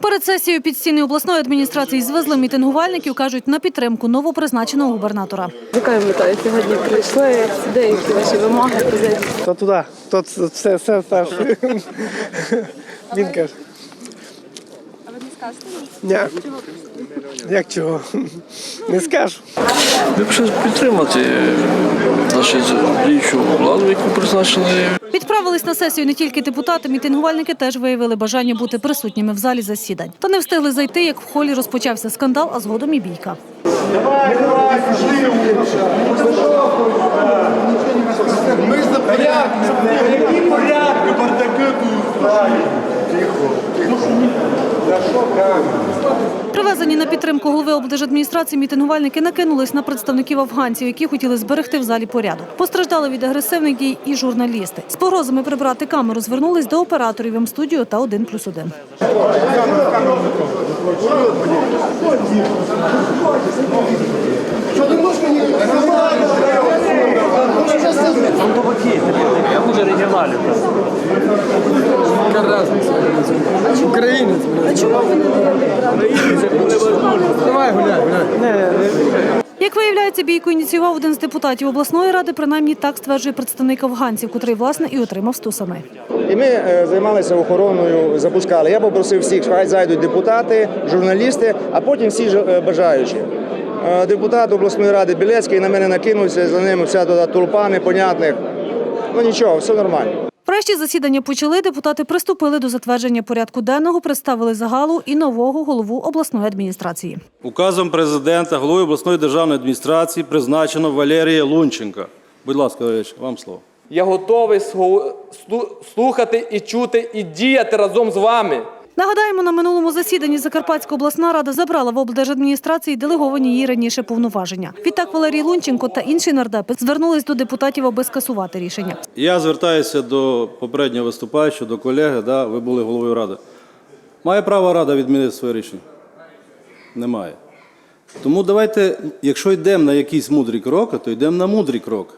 Перед сесією під стіни обласної адміністрації звезли мітингувальників, кажуть, на підтримку новопризначеного губернатора. Яка мета сьогодні прийшли? Деякі ваші вимоги? То туди, то ц- все, все. Він каже. Скажете? Ні. Як чого? Не скажу. Якщо підтримати значить, діючу владу, яку призначили, Відправились на сесію не тільки депутати, мітингувальники теж виявили бажання бути присутніми в залі засідань. Та не встигли зайти, як в холі розпочався скандал, а згодом і бійка. Ми за порядок. Які порядки? Бардаки тут устрають. Тихо. За що камера? Привезені на підтримку голови облдержадміністрації мітингувальники накинулись на представників афганців, які хотіли зберегти в залі порядок. Постраждали від агресивних дій і журналісти. З погрозами прибрати камеру звернулись до операторів М-студіо та 1 плюс 1. Що ти можеш мені? Я хуже регіоналів. Українець. Давай гуляй, гуляй. Як виявляється, бійку ініціював один з депутатів обласної ради. Принаймні так стверджує представник афганців, котрий власне і отримав стусами. І ми е, займалися охороною, запускали. Я попросив всіх, хай зайдуть депутати, журналісти, а потім всі ж- е, бажаючі. Е, Депутат обласної ради Білецький на мене накинувся, за ним вся туди толпа непонятних. Ну нічого, все нормально. Врешті засідання почали. Депутати приступили до затвердження порядку денного, представили загалу і нового голову обласної адміністрації. Указом президента голови обласної державної адміністрації призначено Валерія Лунченка. Будь ласка, Валерійович, вам слово. Я готовий слухати і чути і діяти разом з вами. Нагадаємо, на минулому засіданні Закарпатська обласна рада забрала в облдержадміністрації делеговані її раніше повноваження. Відтак Валерій Лунченко та інші нардепи звернулись до депутатів, аби скасувати рішення. Я звертаюся до попереднього виступаючого, до колеги, да, ви були головою ради. Має право рада відмінити своє рішення? Немає. Тому давайте, якщо йдемо на якісь мудрі кроки, то йдемо на мудрі кроки.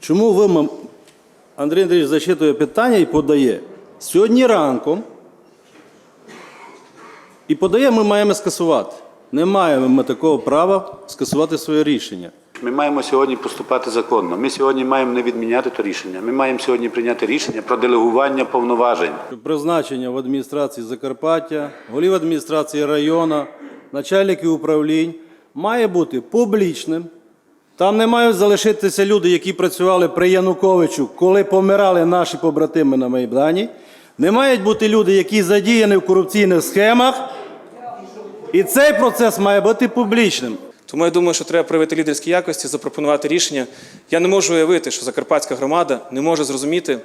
Чому ви, Андрій Андрійович зачитує питання і подає? Сьогодні ранком і подає, ми маємо скасувати. Не маємо ми такого права скасувати своє рішення. Ми маємо сьогодні поступати законно. Ми сьогодні маємо не відміняти то рішення. Ми маємо сьогодні прийняти рішення про делегування повноважень. Призначення в адміністрації Закарпаття, голів адміністрації району, начальників управлінь має бути публічним. Там не мають залишитися люди, які працювали при Януковичу, коли помирали наші побратими на Майдані. Не мають бути люди, які задіяні в корупційних схемах. І цей процес має бути публічним. Тому я думаю, що треба проявити лідерські якості, запропонувати рішення. Я не можу уявити, що закарпатська громада не може зрозуміти,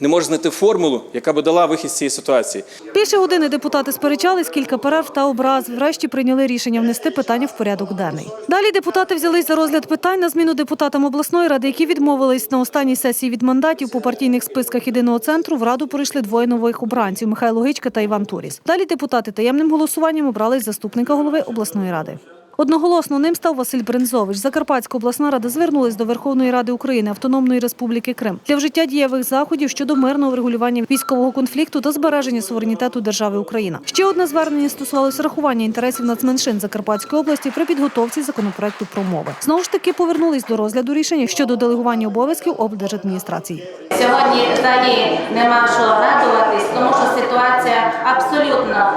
не може знайти формулу, яка би дала вихід з цієї ситуації. Більше години депутати сперечались, кілька перерв та образ. Врешті прийняли рішення внести питання в порядок денний. Далі депутати взялись за розгляд питань на зміну депутатам обласної ради, які відмовились на останній сесії від мандатів по партійних списках єдиного центру. В раду прийшли двоє нових обранців Михайло Гичка та Іван Туріс. Далі депутати таємним голосуванням обрали заступника голови обласної ради. Одноголосно ним став Василь Брензович. Закарпатська обласна рада звернулась до Верховної Ради України Автономної Республіки Крим для вжиття дієвих заходів щодо мирного врегулювання військового конфлікту та збереження суверенітету держави Україна. Ще одне звернення стосувалося рахування інтересів нацменшин Закарпатської області при підготовці законопроекту про мови. Знову ж таки повернулись до розгляду рішення щодо делегування обов'язків облдержадміністрації. Сьогодні взагалі нема що радуватись, тому що ситуація абсолютно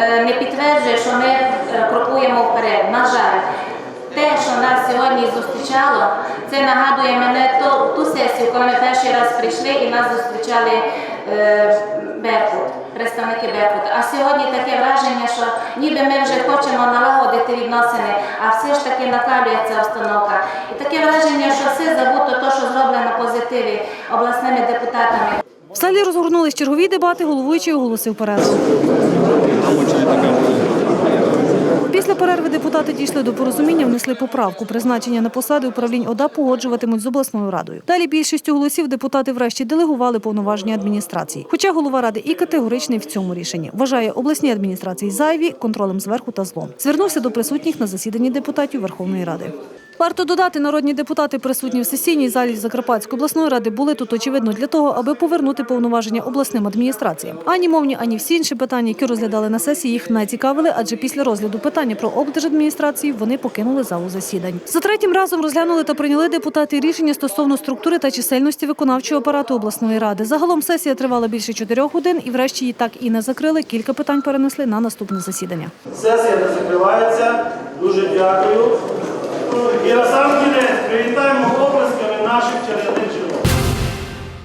не підтверджує, що ми е, крокуємо вперед. На жаль, те, що нас сьогодні зустрічало, це нагадує мене ту, сесію, коли ми перший раз прийшли і нас зустрічали е, Беркут, представники Беркут. А сьогодні таке враження, що ніби ми вже хочемо налагодити відносини, а все ж таки накалюється обстановка. І таке враження, що все забуто, то, що зроблено позитиві обласними депутатами. В залі розгорнулись чергові дебати. Головуючий оголосив перерву. Після перерви депутати дійшли до порозуміння, внесли поправку. Призначення на посади управлінь ОДА погоджуватимуть з обласною радою. Далі більшістю голосів депутати врешті делегували повноваження адміністрації. Хоча голова ради і категоричний в цьому рішенні. Вважає обласні адміністрації зайві контролем зверху та злом. Звернувся до присутніх на засіданні депутатів Верховної Ради. Варто додати, народні депутати, присутні в сесійній залі Закарпатської обласної ради, були тут очевидно для того, аби повернути повноваження обласним адміністраціям. Ані мовні, ані всі інші питання, які розглядали на сесії, їх не цікавили, адже після розгляду питання про облдержадміністрації вони покинули залу засідань. За третім разом розглянули та прийняли депутати рішення стосовно структури та чисельності виконавчого апарату обласної ради. Загалом сесія тривала більше чотирьох годин, і врешті її так і не закрили. Кілька питань перенесли на наступне засідання. Сесія не закривається. Дуже дякую. І насамкінець сам кінець привітаємо оплесками наших чернівних